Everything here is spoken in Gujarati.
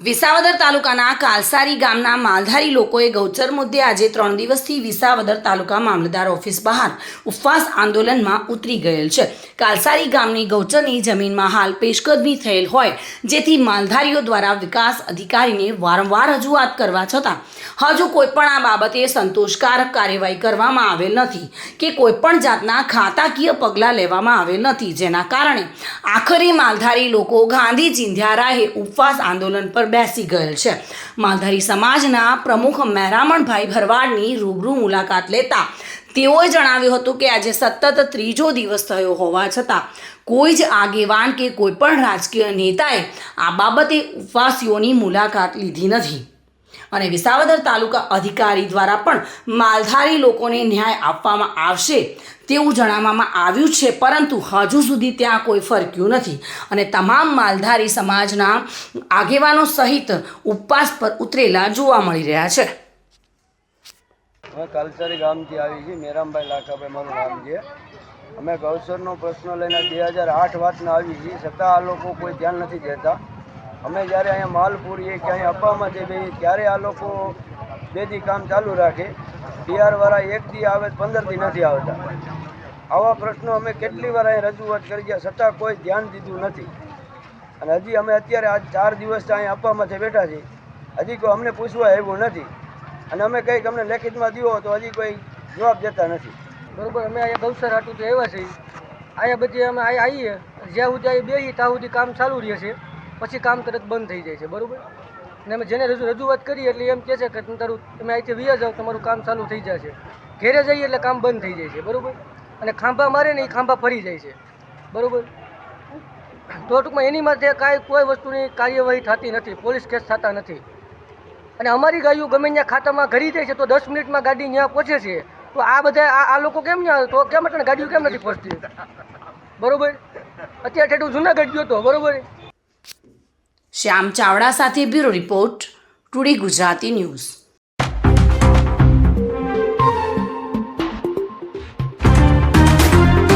વિસાવદર તાલુકાના કાલસારી ગામના માલધારી લોકોએ ગૌચર મુદ્દે આજે ત્રણ દિવસથી વિસાવદર તાલુકા મામલતદાર ઓફિસ બહાર ઉપવાસ આંદોલનમાં ઉતરી ગયેલ છે. કાલસારી ગામની ગૌચરની જમીનમાં હાલ પેશકદમી થયેલ હોય, જેથી માલધારીઓ દ્વારા વિકાસ અધિકારીને વારંવાર રજૂઆત કરવા છતાં હજુ કોઈપણ આ બાબતે સંતોષકારક કાર્યવાહી કરવામાં આવેલ નથી કે કોઈપણ જાતના ખાતાકીય પગલાં લેવામાં આવેલ નથી, જેના કારણે આખરે માલધારી લોકો ગાંધી ચિંધ્યા રાહે ઉપવાસ આંદોલન પર બેસી ગયેલ છે. માલધારી સમાજના પ્રમુખ મહેરામણભાઈ ભરવાડની રૂબરૂ મુલાકાત લેતા તેઓએ જણાવ્યું હતું કે આજે સતત ત્રીજો દિવસ થયો હોવા છતાં કોઈ જ આગેવાન કે કોઈ પણ રાજકીય નેતાએ આ બાબતે ઉપવાસીઓની મુલાકાત લીધી નથી. અને વિસાવદર તાલુકા અધિકારી દ્વારા પણ માલધારી લોકોને ન્યાય આપવામાં આવશે તેવું જણાવવામાં આવ્યું છે. પરંતુ હજુ સુધી ત્યાં કોઈ ફરક્યું નથી અને તમામ માલધારી સમાજના આગેવાનો સહિત ઉપવાસ પર ઉતરેલા જોવા મળી રહ્યા છે. અમે કાલસારી ગામથી આવી છીએ. મેરામભાઈ લાખાભાઈ, મારું નામ છે. અમે ગૌસરનો પ્રશ્ન લઈને બે હજાર આઠ વાતના આવી છીએ. છતાં આ લોકો કોઈ ધ્યાન નથી દેતા. અમે જ્યારે અહીંયા માલ પૂરીએ કે અહીંયા અપામાં જઈ બે ત્યારે આ લોકો બે દી કામ ચાલુ રાખે. ડીઆરવાળા એકથી આવે પંદર દી નથી આવતા. આવા પ્રશ્નો અમે કેટલી વાર અહીં રજૂઆત કરી ગયા, છતાં કોઈ ધ્યાન દીધું નથી. અને હજી અમે અત્યારે આજ ચાર દિવસ અહીંયા અપામાંથી બેઠા છીએ, હજી કોઈ અમને પૂછવા આવ્યું નથી. અને અમે કંઈક અમને લેખિતમાં દીવો તો હજી કોઈ જવાબ દેતા નથી. બરોબર, અમે અહીંયા ગૌસર હાટું તો આવ્યા છીએ. અહીંયા બધી અમે અહીંયા આવીએ જ્યાં સુધી અહીં બેસી ત્યાં સુધી કામ ચાલુ રહે છે. પછી કામ તરત બંધ થઈ જાય છે, બરોબર? ને અમે જેને રજૂ, રજૂઆત કરીએ એટલે એમ કહે છે કે તમારું તમે અહીંથી વ્યા જાઓ, તમારું કામ ચાલુ થઈ જશે. ઘેરે જઈએ એટલે કામ બંધ થઈ જાય છે, બરોબર? અને ખાંભા મારે ને એ ખાંભા ફરી જાય છે, બરોબર? તો ટૂંકમાં એની માટે કાંઈ કોઈ વસ્તુની કાર્યવાહી થતી નથી, પોલીસ કેસ થતા નથી. અને અમારી ગાડીઓ ગમે ત્યાં ખાતામાં ઘરી જાય છે, તો દસ મિનિટમાં ગાડી ત્યાં પહોંચે છે, તો આ બધા, આ લોકો કેમ ત્યાં તો કેમ ગાડીઓ કેમ નથી પહોંચતી? બરોબર? અત્યારે ઠેઠું જુનાગઢ ગયો હતો બરોબર? શ્યામ ચાવડા સાથે bureau report today Gujarati news.